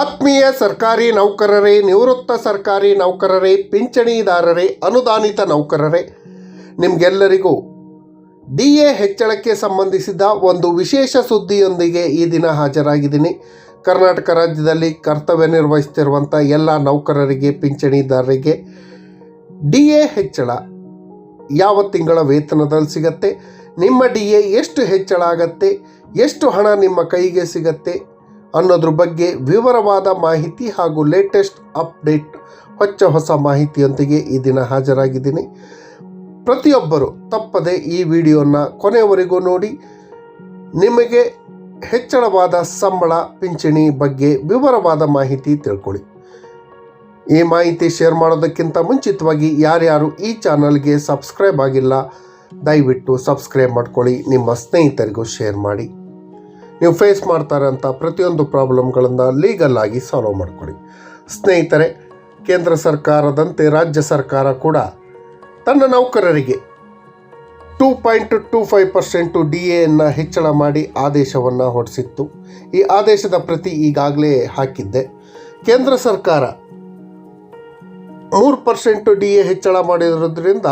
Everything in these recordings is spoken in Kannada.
ಆತ್ಮೀಯ ಸರ್ಕಾರಿ ನೌಕರರೇ, ನಿವೃತ್ತ ಸರ್ಕಾರಿ ನೌಕರರೇ, ಪಿಂಚಣಿದಾರರೇ, ಅನುದಾನಿತ ನೌಕರರೇ, ನಿಮಗೆಲ್ಲರಿಗೂ ಡಿ ಎ ಹೆಚ್ಚಳಕ್ಕೆ ಸಂಬಂಧಿಸಿದ ಒಂದು ವಿಶೇಷ ಸುದ್ದಿಯೊಂದಿಗೆ ಈ ದಿನ ಹಾಜರಾಗಿದ್ದೀನಿ. ಕರ್ನಾಟಕ ರಾಜ್ಯದಲ್ಲಿ ಕರ್ತವ್ಯ ನಿರ್ವಹಿಸ್ತಿರುವಂಥ ಎಲ್ಲ ನೌಕರರಿಗೆ, ಪಿಂಚಣಿದಾರರಿಗೆ ಡಿ ಎ ಹೆಚ್ಚಳ ಯಾವ ತಿಂಗಳ ವೇತನದಲ್ಲಿ ಸಿಗತ್ತೆ, ನಿಮ್ಮ ಡಿ ಎ ಎಷ್ಟು ಹೆಚ್ಚಳ ಆಗತ್ತೆ, ಎಷ್ಟು ಹಣ ನಿಮ್ಮ ಕೈಗೆ ಸಿಗತ್ತೆ ಅನ್ನೋದ್ರ ಬಗ್ಗೆ ವಿವರವಾದ ಮಾಹಿತಿ ಹಾಗೂ ಲೇಟೆಸ್ಟ್ ಅಪ್ಡೇಟ್ ಹೊಚ್ಚ ಹೊಸ ಮಾಹಿತಿಯೊಂದಿಗೆ ಈ ದಿನ ಹಾಜರಾಗಿದ್ದೀನಿ. ಪ್ರತಿಯೊಬ್ಬರು ತಪ್ಪದೆ ಈ ವಿಡಿಯೋನ ಕೊನೆಯವರೆಗೂ ನೋಡಿ. ನಿಮಗೆ ಹೆಚ್ಚಳವಾದ ಸಂಬಳ, ಪಿಂಚಣಿ ಬಗ್ಗೆ ವಿವರವಾದ ಮಾಹಿತಿ ತಿಳ್ಕೊಳ್ಳಿ. ಈ ಮಾಹಿತಿ ಶೇರ್ ಮಾಡೋದಕ್ಕಿಂತ ಮುಂಚಿತವಾಗಿ ಯಾರ್ಯಾರು ಈ ಚಾನಲ್ಗೆ ಸಬ್ಸ್ಕ್ರೈಬ್ ಆಗಿಲ್ಲ, ದಯವಿಟ್ಟು ಸಬ್ಸ್ಕ್ರೈಬ್ ಮಾಡ್ಕೊಳ್ಳಿ, ನಿಮ್ಮ ಸ್ನೇಹಿತರಿಗೂ ಶೇರ್ ಮಾಡಿ. ನೀವು ಫೇಸ್ ಮಾಡ್ತಾರಂಥ ಪ್ರತಿಯೊಂದು ಪ್ರಾಬ್ಲಮ್ಗಳನ್ನು ಲೀಗಲ್ ಆಗಿ ಸಾಲ್ವ್ ಮಾಡಿಕೊಡಿ. ಸ್ನೇಹಿತರೆ, ಕೇಂದ್ರ ಸರ್ಕಾರದಂತೆ ರಾಜ್ಯ ಸರ್ಕಾರ ಕೂಡ ತನ್ನ ನೌಕರರಿಗೆ two point two five percent D ಎಯನ್ನು ಹೆಚ್ಚಳ ಮಾಡಿ ಆದೇಶವನ್ನು ಹೊರಡಿಸಿತ್ತು ಈ ಆದೇಶದ ಪ್ರತಿ ಈಗಾಗಲೇ ಹಾಕಿದ್ದೆ. ಕೇಂದ್ರ ಸರ್ಕಾರ ಮೂರು ಪರ್ಸೆಂಟು ಡಿ ಎ ಹೆಚ್ಚಳ ಮಾಡಿರೋದ್ರಿಂದ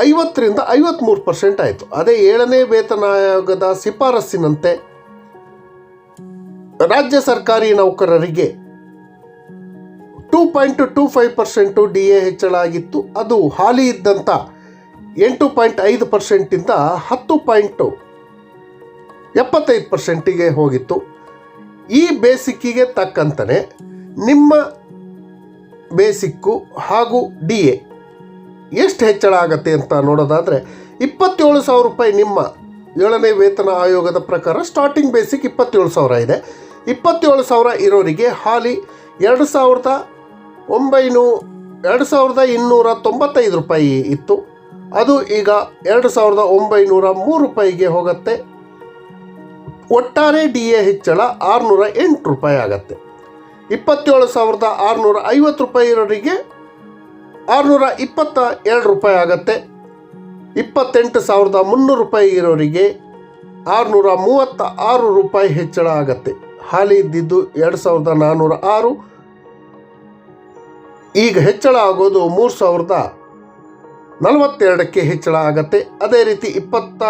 ಐವತ್ತರಿಂದ ಐವತ್ತ್ಮೂರು ಪರ್ಸೆಂಟ್ ಆಯಿತು. ಅದೇ ಏಳನೇ ವೇತನ ಆಯೋಗದ ಶಿಫಾರಸ್ಸಿನಂತೆ ರಾಜ್ಯ ಸರ್ಕಾರಿ ನೌಕರರಿಗೆ two point two five percent D A ಹೆಚ್ಚಳ ಆಗಿತ್ತು ಅದು ಹಾಲಿ ಇದ್ದಂಥ ಎಂಟು ಪಾಯಿಂಟ್ ಐದು ಪರ್ಸೆಂಟಿಂದ ಹತ್ತು ಪಾಯಿಂಟು ಎಪ್ಪತ್ತೈದು ಪರ್ಸೆಂಟಿಗೆ ಹೋಗಿತ್ತು. ಈ ಬೇಸಿಕ್ಕಿಗೆ ತಕ್ಕಂತನೇ ನಿಮ್ಮ ಬೇಸಿಕ್ಕು ಹಾಗೂ ಡಿ ಎ ಎಷ್ಟು ಹೆಚ್ಚಳ ಆಗತ್ತೆ ಅಂತ ನೋಡೋದಾದರೆ ಇಪ್ಪತ್ತೇಳು ಸಾವಿರ ರೂಪಾಯಿ ನಿಮ್ಮ ಏಳನೇ ವೇತನ ಆಯೋಗದ ಪ್ರಕಾರ ಸ್ಟಾರ್ಟಿಂಗ್ ಬೇಸಿಕ್ ಇಪ್ಪತ್ತೇಳು ಸಾವಿರ ಇದೆ. ಇಪ್ಪತ್ತೇಳು ಸಾವಿರ ಇರೋರಿಗೆ ಹಾಲಿ ಎರಡು ಸಾವಿರದ ಒಂಬೈನೂ, ಎರಡು ಸಾವಿರದ ಇನ್ನೂರ ತೊಂಬತ್ತೈದು ರೂಪಾಯಿ ಇತ್ತು. ಅದು ಈಗ ಎರಡು ಸಾವಿರದ ಒಂಬೈನೂರ ಮೂರು ರೂಪಾಯಿಗೆ ಹೋಗುತ್ತೆ. ಒಟ್ಟಾರೆ ಡಿ ಎ ಹೆಚ್ಚಳ ಆರುನೂರ ಎಂಟು ರೂಪಾಯಿ ಆಗತ್ತೆ. ಇಪ್ಪತ್ತೇಳು ಸಾವಿರದ ಆರುನೂರ ಐವತ್ತು ರೂಪಾಯಿ ಇರೋರಿಗೆ ಆರುನೂರ ಇಪ್ಪತ್ತ ಎರಡು ರೂಪಾಯಿ ಆಗತ್ತೆ. ಇಪ್ಪತ್ತೆಂಟು ಸಾವಿರದ ಮುನ್ನೂರು ರೂಪಾಯಿ ಇರೋರಿಗೆ ಆರುನೂರ ಮೂವತ್ತ ಆರು ರೂಪಾಯಿ ಹೆಚ್ಚಳ ಆಗತ್ತೆ. ಹಾಲಿ ಇದ್ದಿದ್ದು ಎರಡು ಸಾವಿರದ ನಾನ್ನೂರ ಆರು. ಈಗ ಹೆಚ್ಚಳ ಆಗೋದು ಮೂರು ಸಾವಿರದ ನಲವತ್ತೆರಡಕ್ಕೆ ಹೆಚ್ಚಳ ಆಗತ್ತೆ. ಅದೇ ರೀತಿ ಇಪ್ಪತ್ತ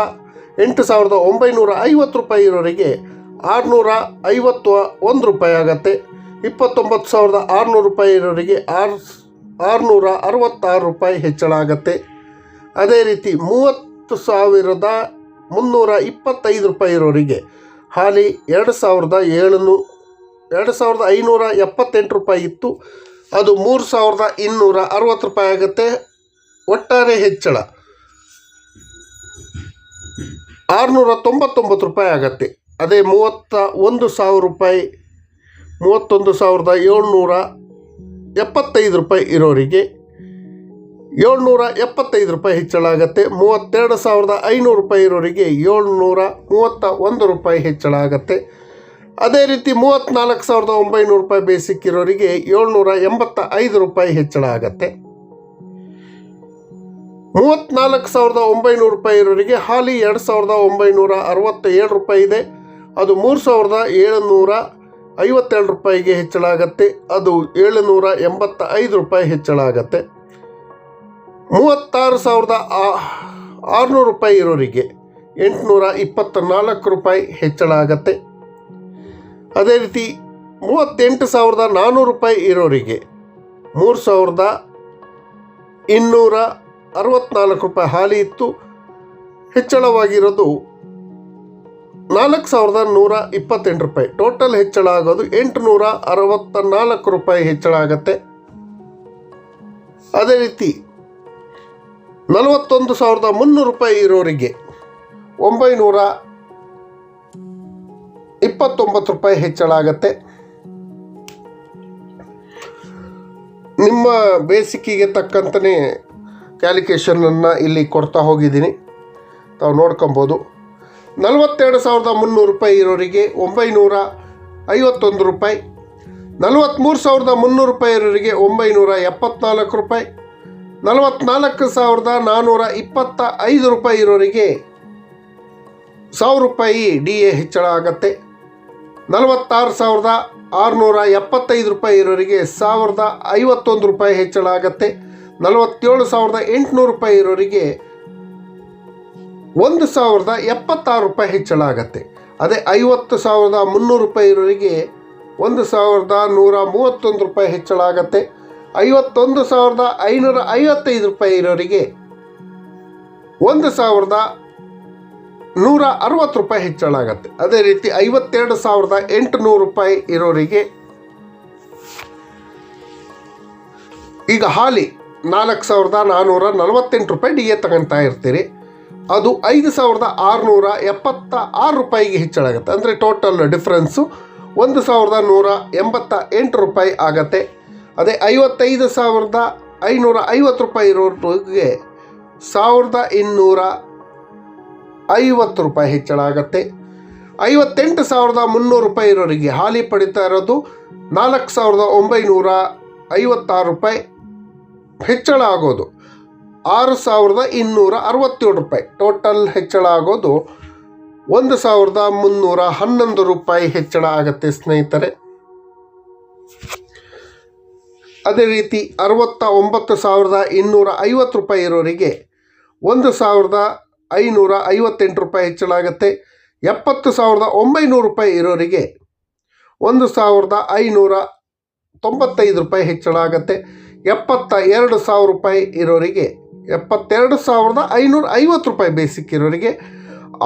ಎಂಟು ಸಾವಿರದ ಒಂಬೈನೂರ ಐವತ್ತು ರೂಪಾಯಿ ಇರೋರಿಗೆ ಆರುನೂರ ಐವತ್ತು ಒಂದು ರೂಪಾಯಿ ಆಗತ್ತೆ. ಇಪ್ಪತ್ತೊಂಬತ್ತು ಸಾವಿರದ ಆರುನೂರು ರೂಪಾಯಿ ಇರೋರಿಗೆ ಆರು, ಆರುನೂರ ಅರವತ್ತಾರು ರೂಪಾಯಿ ಹೆಚ್ಚಳ ಆಗತ್ತೆ. ಅದೇ ರೀತಿ ಮೂವತ್ತು ಸಾವಿರದ ಮುನ್ನೂರ ಇಪ್ಪತ್ತೈದು ರೂಪಾಯಿ ಇರೋರಿಗೆ ಹಾಲಿ ಎರಡು ಸಾವಿರದ ಏಳುನೂ ಎರಡು ಸಾವಿರದ ಐನೂರ ಎಪ್ಪತ್ತೆಂಟು ರೂಪಾಯಿ ಇತ್ತು. ಅದು ಮೂರು ಸಾವಿರದ ಇನ್ನೂರ ಅರವತ್ತು ರೂಪಾಯಿ ಆಗುತ್ತೆ. ಒಟ್ಟಾರೆ ಹೆಚ್ಚಳ. ಆರುನೂರ ತೊಂಬತ್ತೊಂಬತ್ತು ರೂಪಾಯಿ ಆಗತ್ತೆ. ಅದೇ ಮೂವತ್ತ ಒಂದು ಸಾವಿರ ರೂಪಾಯಿ, ಮೂವತ್ತೊಂದು ಸಾವಿರದ ಏಳ್ನೂರ ಎಪ್ಪತ್ತೈದು ರೂಪಾಯಿ ಇರೋರಿಗೆ ಏಳ್ನೂರ ಎಪ್ಪತ್ತೈದು ರೂಪಾಯಿ ಹೆಚ್ಚಳ ಆಗುತ್ತೆ ಮೂವತ್ತೆರಡು ಸಾವಿರದ ಐನೂರು ರೂಪಾಯಿ ಇರೋರಿಗೆ ಏಳ್ನೂರ ಮೂವತ್ತ ಒಂದು ರೂಪಾಯಿ ಹೆಚ್ಚಳ ಆಗುತ್ತೆ ಅದೇ ರೀತಿ ಮೂವತ್ತ್ನಾಲ್ಕು ಸಾವಿರದ ಒಂಬೈನೂರು ರೂಪಾಯಿ ಬೇಸಿಕ್ ಇರೋರಿಗೆ ಏಳ್ನೂರ ಎಂಬತ್ತ ಐದು ರೂಪಾಯಿ ಹೆಚ್ಚಳ ಆಗತ್ತೆ ಮೂವತ್ತ್ನಾಲ್ಕು ಸಾವಿರದ ಒಂಬೈನೂರು ರೂಪಾಯಿ ಇರೋರಿಗೆ ಹಾಲಿ ಎರಡು ಸಾವಿರದ ಒಂಬೈನೂರ ಅರವತ್ತ ಏಳು ರೂಪಾಯಿ ಇದೆ. ಅದು ಮೂರು ಸಾವಿರದ ಏಳುನೂರ ಐವತ್ತೆರಡು ರೂಪಾಯಿಗೆ ಹೆಚ್ಚಳ ಆಗತ್ತೆ ಅದು ಏಳುನೂರ ಎಂಬತ್ತ ಐದು ರೂಪಾಯಿ ಹೆಚ್ಚಳ ಆಗತ್ತೆ ಮೂವತ್ತಾರು ಸಾವಿರದ ಆರುನೂರು ರೂಪಾಯಿ ಇರೋರಿಗೆ ಎಂಟುನೂರ ಇಪ್ಪತ್ತ ನಾಲ್ಕು ರೂಪಾಯಿ ಹೆಚ್ಚಳ ಆಗತ್ತೆ. ಅದೇ ರೀತಿ ಮೂವತ್ತೆಂಟು ಸಾವಿರದ ನಾನ್ನೂರು ರೂಪಾಯಿ ಇರೋರಿಗೆ ಮೂರು ಸಾವಿರದ ಇನ್ನೂರ ಅರವತ್ತ್ನಾಲ್ಕು ರೂಪಾಯಿ ಹಾಲಿ ಇತ್ತು. ಹೆಚ್ಚಳವಾಗಿರೋದು ನಾಲ್ಕು ಸಾವಿರದ ನೂರ ಇಪ್ಪತ್ತೆಂಟು ರೂಪಾಯಿ. ಟೋಟಲ್ ಹೆಚ್ಚಳ ಆಗೋದು ಎಂಟುನೂರ ಅರವತ್ತ ನಾಲ್ಕು ರೂಪಾಯಿ ಹೆಚ್ಚಳ ಆಗತ್ತೆ. ಅದೇ ರೀತಿ ನಲವತ್ತೊಂದು ಸಾವಿರದ ಮುನ್ನೂರು ರೂಪಾಯಿ ಇರೋರಿಗೆ ಒಂಬೈನೂರ ಇಪ್ಪತ್ತೊಂಬತ್ತು ರೂಪಾಯಿ ಹೆಚ್ಚಳ ಆಗತ್ತೆ. ನಿಮ್ಮ ಬೇಸಿಕ್ಕಿಗೆ ತಕ್ಕಂತನೇ ಕ್ಯಾಲಿಕೇಷನನ್ನು ಇಲ್ಲಿ ಕೊಡ್ತಾ ಹೋಗಿದ್ದೀನಿ. ತಾವು ನೋಡ್ಕೊಬೋದು. ನಲವತ್ತೆರಡು ಸಾವಿರದ ಮುನ್ನೂರು ರೂಪಾಯಿ ಇರೋರಿಗೆ ಒಂಬೈನೂರ ಐವತ್ತೊಂದು ರೂಪಾಯಿ. ನಲವತ್ತ್ಮೂರು ಸಾವಿರದ ಮುನ್ನೂರು ರೂಪಾಯಿ ಇರೋರಿಗೆ ಒಂಬೈನೂರ ಎಪ್ಪತ್ನಾಲ್ಕು ರೂಪಾಯಿ. ನಲವತ್ನಾಲ್ಕು ಸಾವಿರದ ನಾನ್ನೂರ ಇಪ್ಪತ್ತ ಐದು ರೂಪಾಯಿ ಇರೋರಿಗೆ ಸಾವಿರ ರೂಪಾಯಿ ಡಿ ಎ ಹೆಚ್ಚಳ ಆಗತ್ತೆ. ನಲವತ್ತಾರು ಸಾವಿರದ ಆರುನೂರ ಎಪ್ಪತ್ತೈದು ರೂಪಾಯಿ ಇರೋರಿಗೆ ಸಾವಿರದ ಐವತ್ತೊಂದು ರೂಪಾಯಿ ಹೆಚ್ಚಳ ಆಗತ್ತೆ. ನಲವತ್ತೇಳು ಸಾವಿರದ ಎಂಟುನೂರು ರೂಪಾಯಿ ಇರೋರಿಗೆ ಒಂದು ಸಾವಿರದ ಎಪ್ಪತ್ತಾರು ರೂಪಾಯಿ ಹೆಚ್ಚಳ ಆಗತ್ತೆ. ಅದೇ ಐವತ್ತು ಸಾವಿರದ ಮುನ್ನೂರು ರೂಪಾಯಿ ಇರೋರಿಗೆ ಒಂದು ಸಾವಿರದ ನೂರ ಮೂವತ್ತೊಂದು ರೂಪಾಯಿ ಹೆಚ್ಚಳ ಆಗತ್ತೆ. ಐವತ್ತೊಂದು ಸಾವಿರದ ಐನೂರ ಐವತ್ತೈದು ರೂಪಾಯಿ ಇರೋರಿಗೆ ಒಂದು ಸಾವಿರದ ನೂರ ಅರವತ್ತು ರೂಪಾಯಿ ಹೆಚ್ಚಳ ಆಗತ್ತೆ ಅದೇ ರೀತಿ ಐವತ್ತೆರಡು ಸಾವಿರದ ಎಂಟುನೂರು ರೂಪಾಯಿ ಇರೋರಿಗೆ ಈಗ ಹಾಲಿ ನಾಲ್ಕು ಸಾವಿರದ ನಾನ್ನೂರ ನಲವತ್ತೆಂಟು ರೂಪಾಯಿ ಡಿ ಎ ತಗೊಂತಾ ಇರ್ತೀರಿ. ಅದು ಐದು ಸಾವಿರದ ಆರುನೂರ ಎಪ್ಪತ್ತ ಆರು ರೂಪಾಯಿಗೆ ಹೆಚ್ಚಳ ಆಗುತ್ತೆ ಅಂದರೆ ಟೋಟಲ್ ಡಿಫ್ರೆನ್ಸು ಒಂದು ಸಾವಿರದ ನೂರ ಎಂಬತ್ತ ಎಂಟು ರೂಪಾಯಿ ಆಗತ್ತೆ. ಅದೇ ಐವತ್ತೈದು ಸಾವಿರದ ಐನೂರ ಐವತ್ತು ರೂಪಾಯಿ ಇರೋರಿಗೆ ಸಾವಿರದ ಇನ್ನೂರ ಐವತ್ತು ರೂಪಾಯಿ ಹೆಚ್ಚಳ ಆಗತ್ತೆ. ಐವತ್ತೆಂಟು ಸಾವಿರದ ಮುನ್ನೂರು ರೂಪಾಯಿ ಇರೋರಿಗೆ ಹಾಲಿ ಪಡಿತಾ ಇರೋದು ನಾಲ್ಕು ಸಾವಿರದ ಒಂಬೈನೂರ ಐವತ್ತಾರು ರೂಪಾಯಿ ಹೆಚ್ಚಳ ಆಗೋದು. ಆರು ಸಾವಿರದ ಇನ್ನೂರ ಅರವತ್ತೇಳು ರೂಪಾಯಿ ಟೋಟಲ್ ಹೆಚ್ಚಳ ಆಗೋದು ಒಂದು ಸಾವಿರದ ಮುನ್ನೂರ ಹನ್ನೊಂದು ರೂಪಾಯಿ ಹೆಚ್ಚಳ ಆಗತ್ತೆ ಸ್ನೇಹಿತರೆ. ಅದೇ ರೀತಿ ಅರವತ್ತ ಒಂಬತ್ತು ಸಾವಿರದ ಇನ್ನೂರ ಐವತ್ತು ರೂಪಾಯಿ ಇರೋರಿಗೆ ಒಂದು ಸಾವಿರದ ಐನೂರ ಐವತ್ತೆಂಟು ರೂಪಾಯಿ ಹೆಚ್ಚಳ ಆಗುತ್ತೆ ಎಪ್ಪತ್ತು ಸಾವಿರದ ಒಂಬೈನೂರು ರೂಪಾಯಿ ಇರೋರಿಗೆ ಒಂದು ಸಾವಿರದ ಐನೂರ ತೊಂಬತ್ತೈದು ರೂಪಾಯಿ ಹೆಚ್ಚಳ ಆಗುತ್ತೆ ಎಪ್ಪತ್ತ ಎರಡು ಸಾವಿರ ರೂಪಾಯಿ ಇರೋರಿಗೆ ಎಪ್ಪತ್ತೆರಡು ಸಾವಿರದ ಐನೂರ ಐವತ್ತು ರೂಪಾಯಿ ಬೇಸಿಕ್ ಇರೋರಿಗೆ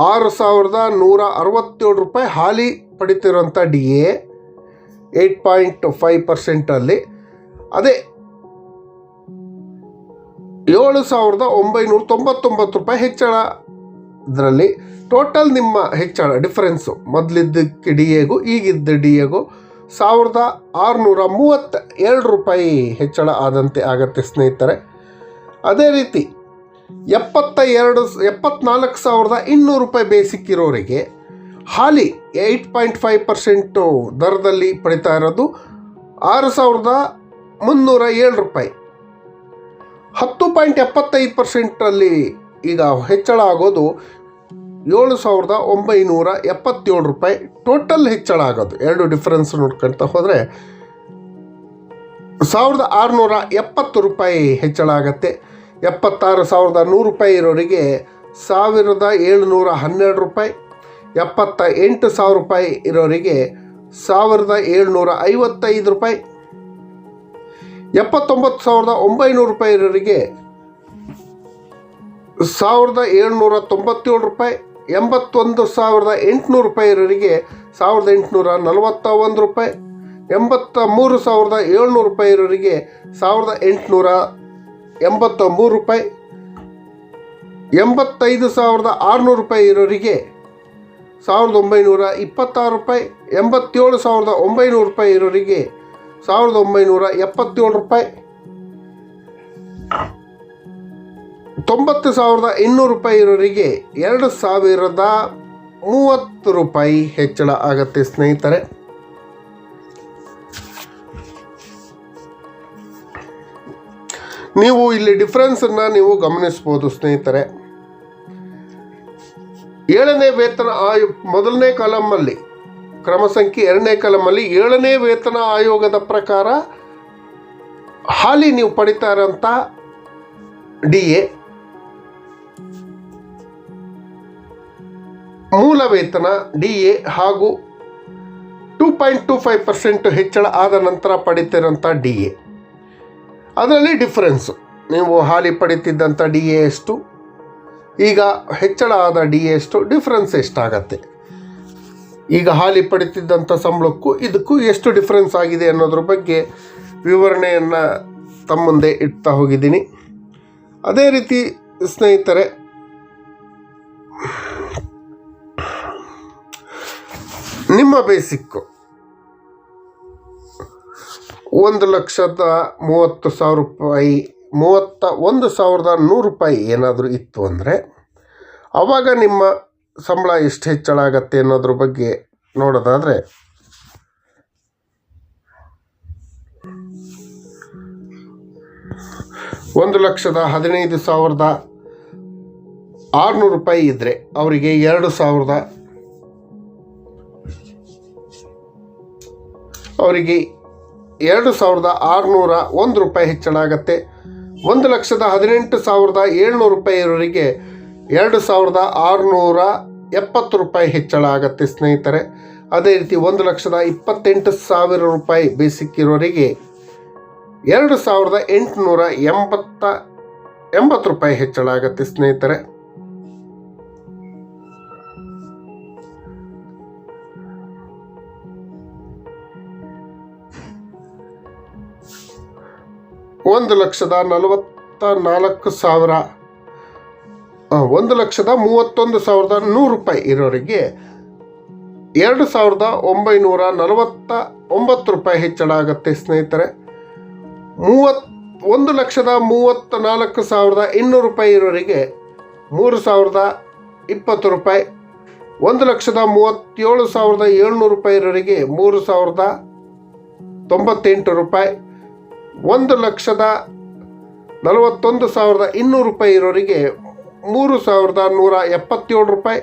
ಆರು ಸಾವಿರದ ನೂರ ಅರವತ್ತೇಳು ರೂಪಾಯಿ ಹಾಲಿ ಪಡಿತಿರೋಂಥ D A eight point five ಪರ್ಸೆಂಟಲ್ಲಿ ಅದೇ ಏಳು ಸಾವಿರದ ಒಂಬೈನೂರ ತೊಂಬತ್ತೊಂಬತ್ತು ರೂಪಾಯಿ ಹೆಚ್ಚಳ. ಇದರಲ್ಲಿ ಟೋಟಲ್ ನಿಮ್ಮ ಹೆಚ್ಚಳ ಡಿಫರೆನ್ಸು ಮೊದಲಿದ್ದಕ್ಕೆ ಡಿ ಎಗೂ ಈಗಿದ್ದ ಡಿ ಎಗೂ ಸಾವಿರದ ಆರುನೂರ ಮೂವತ್ತ ಎರಡು ರೂಪಾಯಿ ಹೆಚ್ಚಳ ಆದಂತೆ ಆಗತ್ತೆ ಸ್ನೇಹಿತರೆ. ಅದೇ ರೀತಿ ಎಪ್ಪತ್ತ ಎರಡು ಎಪ್ಪತ್ನಾಲ್ಕು ಸಾವಿರದ ಇನ್ನೂರು ರೂಪಾಯಿ ಬೇಸಿಕ್ ಇರೋರಿಗೆ ಹಾಲಿ ಏಯ್ಟ್ ಪಾಯಿಂಟ್ ಫೈವ್ ಪರ್ಸೆಂಟು ದರದಲ್ಲಿ ಪಡಿತಾ ಇರೋದು ಆರು ಸಾವಿರದ ಮುನ್ನೂರ ಏಳು ರೂಪಾಯಿ. ಹತ್ತು ಪಾಯಿಂಟ್ ಎಪ್ಪತ್ತೈದು ಪರ್ಸೆಂಟಲ್ಲಿ ಈಗ ಹೆಚ್ಚಳ ಆಗೋದು ಏಳು ಸಾವಿರದ ಒಂಬೈನೂರ ಎಪ್ಪತ್ತೇಳು ರೂಪಾಯಿ. ಟೋಟಲ್ ಹೆಚ್ಚಳ ಆಗೋದು. ಎರಡು ಡಿಫ್ರೆನ್ಸ್ ನೋಡ್ಕೊಳ್ತಾ ಹೋದರೆ ಸಾವಿರದ ಆರುನೂರ ಎಪ್ಪತ್ತು ರೂಪಾಯಿ ಹೆಚ್ಚಳ ಆಗತ್ತೆ. ಎಪ್ಪತ್ತಾರು ಸಾವಿರದ ನೂರು ರೂಪಾಯಿ ಇರೋರಿಗೆ ಸಾವಿರದ ಏಳುನೂರ ಹನ್ನೆರಡು ರೂಪಾಯಿ. ಎಪ್ಪತ್ತ ಎಂಟು ಸಾವಿರ ರೂಪಾಯಿ ಇರೋರಿಗೆ ಸಾವಿರದ ಏಳ್ನೂರ ಐವತ್ತೈದು ರೂಪಾಯಿ. ಎಪ್ಪತ್ತೊಂಬತ್ತು ಸಾವಿರದ ಒಂಬೈನೂರು ರೂಪಾಯಿ ಇರೋರಿಗೆ ಸಾವಿರದ ಏಳ್ನೂರ ತೊಂಬತ್ತೇಳು ರೂಪಾಯಿ, ಎಂಬತ್ತೊಂದು ಸಾವಿರದ ಎಂಟುನೂರು ರೂಪಾಯಿ ಇರೋರಿಗೆ ಸಾವಿರದ ಎಂಟುನೂರ ನಲವತ್ತ ಒಂದು ರೂಪಾಯಿ ಎಂಬತ್ತ ಮೂರು ಸಾವಿರದ ಏಳ್ನೂರು ರೂಪಾಯಿ ಇರೋರಿಗೆ ಸಾವಿರದ ಎಂಟುನೂರ ಎಂಬತ್ತ ಮೂರು ರೂಪಾಯಿ, ಎಂಬತ್ತೈದು ಸಾವಿರದ ಆರುನೂರು ರೂಪಾಯಿ ಇರೋರಿಗೆ ಸಾವಿರದ ಒಂಬೈನೂರ ಇಪ್ಪತ್ತಾರು ರೂಪಾಯಿ, ಎಂಬತ್ತೇಳು ಸಾವಿರದ ಒಂಬೈನೂರು ರೂಪಾಯಿ ಇರೋರಿಗೆ ಸಾವಿರದ ಒಂಬೈನೂರ ಎಪ್ಪತ್ತೇಳು ರೂಪಾಯಿ. ತೊಂಬತ್ತು ಸಾವಿರದ ಇನ್ನೂರು ರೂಪಾಯಿ ಇರೋರಿಗೆ ಎರಡು ಸಾವಿರದ ಮೂವತ್ತು ರೂಪಾಯಿ ಹೆಚ್ಚಳ ಆಗತ್ತೆ ಸ್ನೇಹಿತರೆ. ನೀವು ಇಲ್ಲಿ ಡಿಫ್ರೆನ್ಸನ್ನು ನೀವು ಗಮನಿಸ್ಬೋದು ಸ್ನೇಹಿತರೆ. ಏಳನೇ ವೇತನ ಆಯು, ಮೊದಲನೇ ಕಾಲಮಲ್ಲಿ ಕ್ರಮ ಸಂಖ್ಯೆ ಎರಡನೇ ಕಲಮಲ್ಲಿ ಏಳನೇ ವೇತನ ಆಯೋಗದ ಪ್ರಕಾರ ಹಾಲಿ ನೀವು ಪಡಿತಾ ಇರೋಂಥ ಡಿ ಎ ಮೂಲ ವೇತನ ಡಿ ಎ ಹಾಗೂ two point two five percent ಹೆಚ್ಚಳ ಆದ ನಂತರ ಪಡಿತಿರೋಂಥ ಡಿ ಎ ಅದರಲ್ಲಿ ಡಿಫ್ರೆನ್ಸು ನೀವು ಹಾಲಿ ಪಡಿತಿದ್ದಂಥ ಡಿ ಎ ಎಷ್ಟು? ಈಗ ಹೆಚ್ಚಳ ಆದ ಡಿ ಎ ಎಷ್ಟು? ಡಿಫ್ರೆನ್ಸ್ ಎಷ್ಟಾಗತ್ತೆ? ಈಗ ಹಾಲಿ ಪಡಿತಿದ್ದಂಥ ಸಂಬಳಕ್ಕೂ ಇದಕ್ಕೂ ಎಷ್ಟು ಡಿಫ್ರೆನ್ಸ್ ಆಗಿದೆ ಅನ್ನೋದ್ರ ಬಗ್ಗೆ ವಿವರಣೆಯನ್ನು ತಮ್ಮ ಮುಂದೆ ಇಡ್ತಾ ಹೋಗಿದ್ದೀನಿ. ಅದೇ ರೀತಿ ಸ್ನೇಹಿತರೆ, ನಿಮ್ಮ ಬೇಸಿಕ್ಕು ಒಂದು ಲಕ್ಷದ ಮೂವತ್ತು ಸಾವಿರ ರೂಪಾಯಿ, ಮೂವತ್ತ ಒಂದು ಸಾವಿರದ ನೂರು ರೂಪಾಯಿ ಏನಾದರೂ ಇತ್ತು ಅಂದರೆ ಆವಾಗ ನಿಮ್ಮ ಸಂಬಳ ಎಷ್ಟು ಹೆಚ್ಚಳ ಆಗತ್ತೆ ಅನ್ನೋದ್ರ ಬಗ್ಗೆ ನೋಡೋದಾದರೆ ಒಂದು ಲಕ್ಷದ ಹದಿನೈದು ಸಾವಿರದ ಆರುನೂರು ರೂಪಾಯಿ ಇದ್ದರೆ ಅವರಿಗೆ ಎರಡು ಸಾವಿರದ ಅವರಿಗೆ ಎರಡು ಸಾವಿರದ ಆರುನೂರ ಒಂದು ರೂಪಾಯಿ ಹೆಚ್ಚಳ ಆಗುತ್ತೆ. ಒಂದು ಲಕ್ಷದ ಹದಿನೆಂಟು ಸಾವಿರದ ಏಳ್ನೂರು ರೂಪಾಯಿ ಇರೋರಿಗೆ ಎರಡು ಸಾವಿರದ ಆರುನೂರ ಎಪ್ಪತ್ತು ರೂಪಾಯಿ ಹೆಚ್ಚಳ ಆಗುತ್ತೆ ಸ್ನೇಹಿತರೆ. ಅದೇ ರೀತಿ ಒಂದು ಲಕ್ಷದ ಇಪ್ಪತ್ತೆಂಟು ಸಾವಿರ ರೂಪಾಯಿ ಬೇಸಿಕ್ ಇರೋರಿಗೆ ಎರಡು ಸಾವಿರದ ಎಂಟುನೂರ ಎಂಬತ್ತ, ಎಂಬತ್ತು ರೂಪಾಯಿ ಹೆಚ್ಚಳ ಆಗುತ್ತೆ ಸ್ನೇಹಿತರೆ. ಒಂದು ಲಕ್ಷದ ನಲವತ್ತ ನಾಲ್ಕು ಸಾವಿರ ಒಂದು ಲಕ್ಷದ ಮೂವತ್ತೊಂದು ಸಾವಿರದ ನೂರು ರೂಪಾಯಿ ಇರೋರಿಗೆ ಎರಡು ಸಾವಿರದ ಒಂಬೈನೂರ ನಲವತ್ತ ಒಂಬತ್ತು ರೂಪಾಯಿ ಹೆಚ್ಚಳ ಆಗುತ್ತೆ, ಸ್ನೇಹಿತರೆ. ಮೂವತ್ ಒಂದು ಲಕ್ಷದ ಮೂವತ್ತ ನಾಲ್ಕು ಸಾವಿರದ ಇನ್ನೂರು ರೂಪಾಯಿ ಇರೋರಿಗೆ ಮೂರು ಸಾವಿರದ ಇಪ್ಪತ್ತು ರೂಪಾಯಿ, ಒಂದು ಲಕ್ಷದ ಮೂವತ್ತೇಳು ಸಾವಿರದ ಏಳ್ನೂರು ರೂಪಾಯಿ ಇರೋರಿಗೆ ಮೂರು ಸಾವಿರದ ತೊಂಬತ್ತೆಂಟು ರೂಪಾಯಿ, ಒಂದು ಲಕ್ಷದ ನಲವತ್ತೊಂದು ಸಾವಿರದ ಇನ್ನೂರು ರೂಪಾಯಿ ಇರೋರಿಗೆ ಮೂರು ಸಾವಿರದ ನೂರ ಎಪ್ಪತ್ತೇಳು ರೂಪಾಯಿ,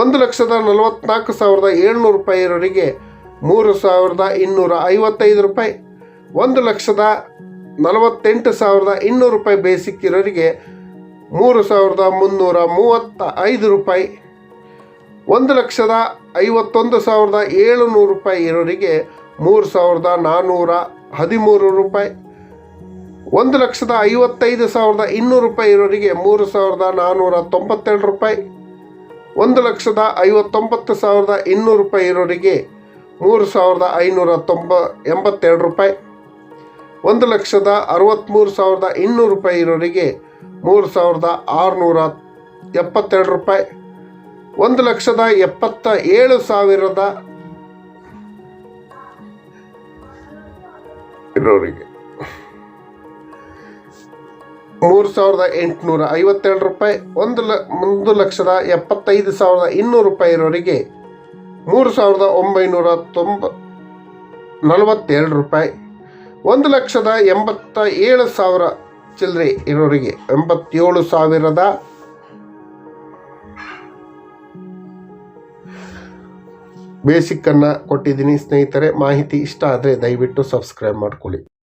ಒಂದು ಲಕ್ಷದ ನಲವತ್ತ್ನಾಲ್ಕು ಸಾವಿರದ ಏಳ್ನೂರು ರೂಪಾಯಿ ಇರೋರಿಗೆ ಮೂರು ಸಾವಿರದ ಇನ್ನೂರ ಐವತ್ತೈದು ರೂಪಾಯಿ, ಒಂದು ಲಕ್ಷದ ನಲವತ್ತೆಂಟು ಸಾವಿರದ ಇನ್ನೂರು ರೂಪಾಯಿ ಬೇಸಿಕ್ ಇರೋರಿಗೆ ಮೂರು ಸಾವಿರದ ಮುನ್ನೂರ ಮೂವತ್ತ ಐದು ರೂಪಾಯಿ, ಒಂದು ಲಕ್ಷದ ಐವತ್ತೊಂದು ಸಾವಿರದ ಏಳುನೂರು ರೂಪಾಯಿ ಇರೋರಿಗೆ ಮೂರು ಸಾವಿರದ ನಾನ್ನೂರ ಹದಿಮೂರು ರೂಪಾಯಿ. ಒಂದು ಲಕ್ಷದ ಐವತ್ತೈದು ಸಾವಿರದ ಇನ್ನೂರು ರೂಪಾಯಿ ಇರೋರಿಗೆ ಮೂರು ಸಾವಿರದ ನಾನ್ನೂರ ತೊಂಬತ್ತೆರಡು ರೂಪಾಯಿ. ಒಂದು ಲಕ್ಷದ ಐವತ್ತೊಂಬತ್ತು ಸಾವಿರದ ಇನ್ನೂರು ರೂಪಾಯಿ ಇರೋರಿಗೆ ಮೂರು ಸಾವಿರದ ಐನೂರ ತೊಂಬ ಎಂಬತ್ತೆರಡು ರೂಪಾಯಿ. ಒಂದು ಲಕ್ಷದ ಅರವತ್ತ್ಮೂರು ಸಾವಿರದ ಇನ್ನೂರು ರೂಪಾಯಿ ಇರೋರಿಗೆ ಮೂರು ಸಾವಿರದ ಆರುನೂರ ಎಪ್ಪತ್ತೆರಡು ರೂಪಾಯಿ. ಒಂದು ಲಕ್ಷದ ಎಪ್ಪತ್ತ ಏಳು ಸಾವಿರದ ಇರೋರಿಗೆ. ಮೂರು ಸಾವಿರದ ಎಂಟುನೂರ ಐವತ್ತೆರಡು ರೂಪಾಯಿ, ಒಂದು ಲ, ಒಂದು ಲಕ್ಷದ ಎಪ್ಪತ್ತೈದು ಸಾವಿರದ ಇನ್ನೂರು ರೂಪಾಯಿ ಇರೋರಿಗೆ ಮೂರು ಸಾವಿರದ ಒಂಬೈನೂರ ತೊಂಬ, ನಲವತ್ತೆರಡು ರೂಪಾಯಿ, ಒಂದು ಲಕ್ಷದ ಎಂಬತ್ತ ಏಳು ಸಾವಿರ ಚಿಲ್ಲರೆ ಇರೋರಿಗೆ ಎಂಬತ್ತೇಳು ಸಾವಿರದ ಬೇಸಿಕ್ಕನ್ನು ಕೊಟ್ಟಿದ್ದೀನಿ ಸ್ನೇಹಿತರೆ. ಮಾಹಿತಿ ಇಷ್ಟ ಆದರೆ ದಯವಿಟ್ಟು ಸಬ್ಸ್ಕ್ರೈಬ್ ಮಾಡ್ಕೊಳ್ಳಿ.